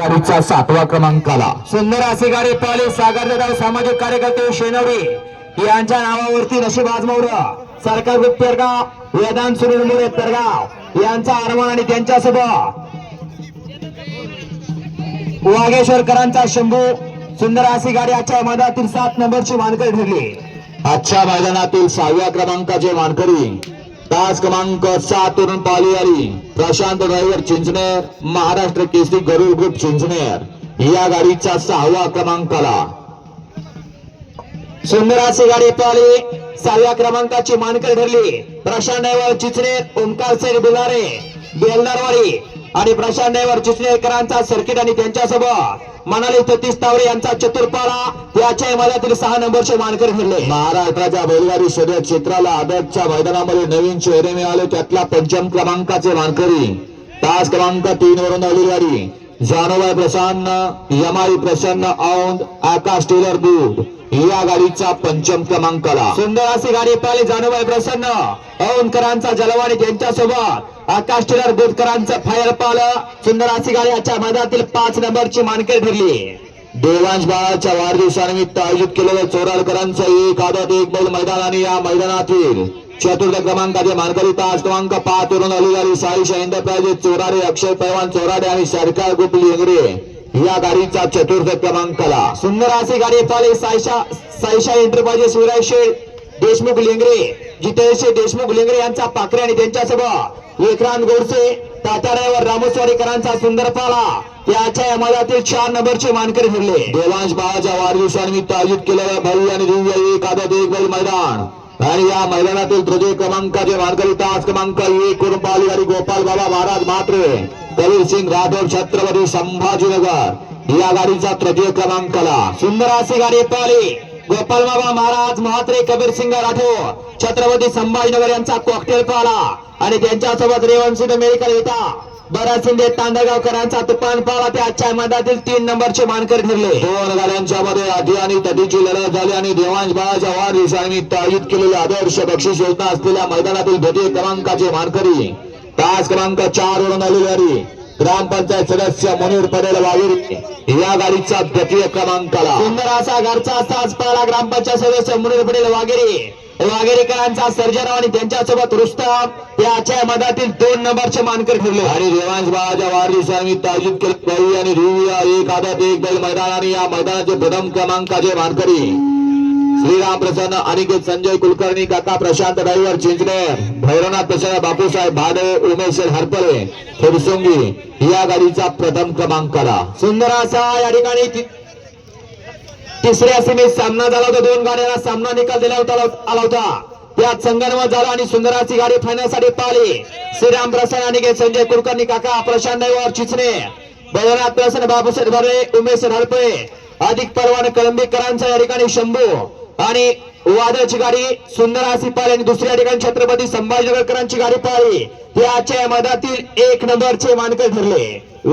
गाडीचा सातवा क्रमांकाला सुंदर अशी गाडी पळाली सागर सामाजिक कार्यकर्ते शेनवडी. यांच्या नावावरती नशीब आजमवलं सरकार ग्रुप पेरगाव वेदांत सुनील मोरे पेरगाव यांचा आरमान आणि त्यांच्यासोबत वागेश्वरकरांचा शंभू. सुंदर अशी गाडी आजच्या मधातील सात नंबरची मानकरी ठरली. आजच्या मैदानातील सहाव्या क्रमांकाचे मानकरी तास क्रमांक सात वरून पाली आली प्रशांत ड्रायव्हर चिंचनेर. महाराष्ट्र केसरी गरुड ग्रुप चिंचनेर. या गाडीचा सहावा क्रमांकाला सुंदर अशी गाडी पाली सहाव्या क्रमांकाची मानकर ठरली. प्रशांत ड्रायव्हर चिंचनेर ओंकार सेठ बुलारे बेलदारवाडी आणि प्रशांत ड्रायव्हर चिचणेकरांचा सर्किट आणि त्यांच्यासोबत मनाली सतीश तावरे यांचा चतुर्पाला त्याच्या मधातील सहा नंबरचे मानकरी ठरले. महाराष्ट्राच्या बैलगाडी शर्यत क्षेत्राला आदतच्या मैदानामध्ये नवीन चेहरे मिळाले त्यातला पंचम क्रमांकाचे मानकरी. तास क्रमांक तीन वरून आलेली गाडी. जानोबाई प्रसन्न यमाई प्रसन्न औंद आकाश टेलर दूध या गाडीचा पंचम क्रमांकाला. सुंदर अशी गाडी पळाली जानूबाई प्रसन्न औंधकरांचा जलवाणी त्यांच्यासोबत. आकाश टिलर दूधकरांचं फायर पालं सुंदर अशी गाडी मैदानातील पाच नंबरची मानकरी ठरली. देवांश बाळाच्या वाढदिवसानिमित्त आयोजित केलेल्या चोराळकरांचं एक आदत एक बैल मैदान आणि या मैदानातील चतुर्थ क्रमांकाचे मानकरी तास क्रमांक पाच वरून आली गाडी साईशा एंटरप्राइजेस चोराडे अक्षय पैवान चोराडे आणि सरकार ग्रुप लेंगरे या गाडीचा चतुर्थ क्रमांकाला. सुंदर असे गाडी पाले सायशा सायशा एंटरप्राइजेस विराय शेठ देशमुख लेंगरे जितेशे देशमुख लिंगरे यांचा पाखरे आणि त्यांच्यासोबत विक्रांत गोडसे तात्यारायवर रामस्वारीकरांचा सुंदर पाला. त्याच्या या मधातील चार नंबरचे मानकरी ठरले. देवांश बाळाच्या वाढदिवसानिमित्त आयोजित केलेल्या भव्य आणि दिव्य एक आदत एक बैल मैदान. आणि या मैदानातील तृतीय क्रमांकाचे मानकरी तास क्रमांक एक वरून पाहिली गाडी गोपाल बाबा महाराज मात्रे कबीर सिंग राठोड छत्रपती संभाजीनगर. या गाडीचा तृतीय क्रमांकाला. सुंदर अशी गाडी पळाली गोपाल बाबा महाराज महात्रे कबीर सिंग राठोड छत्रपती संभाजीनगर यांचा कॉकटेल पाला. आणि त्यांच्यासोबत रेवणसिंह मेडिकल येता बराच शिंदे तांदगावकरांचा तुफान पाला. ते आजच्या मधातील तीन नंबरचे मानकरी ठरले. दोन गाड्यांच्या मध्ये आधी आणि तटीची लढत झाली आणि देवांश बाळाच्या वाढदिवसांनी आयोजित केलेल्या आदर्श बक्षीस योजना असलेल्या मैदानातील द्वितीय क्रमांकाचे मानकरी. तास क्रमांक चार वरून आलेली ग्रामपंचायत सदस्य मुनीर पटेल वागिरी या गाडीचा द्वितीय क्रमांकाला सुंदर असा घरचा साज पाला ग्रामपंचायत सदस्य मुनीर पटेल वाघेरी वाघेरीकरांचा सर्जराव आणि त्यांच्यासोबत रुस्तम याच्या मधातील दोन नंबरचे मानकरी ठरले. आणि देवांश बाळाच्या वाढदिवसानिमित्त आयोजित केले. आणि दिव्य एक आदत एक बैल मैदान आणि या मैदानाचे प्रथम क्रमांकाचे मानकरी. श्रीराम प्रसन्न अनिकेत संजय कुलकर्णी काका प्रशांत ड्रायव्हर चिंचणे भैरवनाथ प्रसन्न बापूसाहेब भाडे उमेश हरपळे फुरसुंगी या गाडीचा प्रथम क्रमांक आला सुंदर असा या ठिकाणी तिसऱ्या सीमेत सामना झाला होता. दोन गाड्यांना सामना निकाल दिला होता आला होता त्यात संघर्ष झाला आणि सुंदराची गाडी फायनलसाठी पाहिली श्रीराम प्रसन्न आणि संजय कुलकर्णी काका प्रशांत रविवार चिचणे भैरवनाथ प्रसन्न बापूसाहेब भरे उमेश हरपळे अधिक परवान कळंबीकरांचा या ठिकाणी शंभू. आणि वादळाची गाडी सुंदर अशी आणि दुसऱ्या ठिकाणी छत्रपती संभाजीनगरकरांची गाडी पाळली ते आजच्या मधातील एक नंबरचे मानकर ठरले.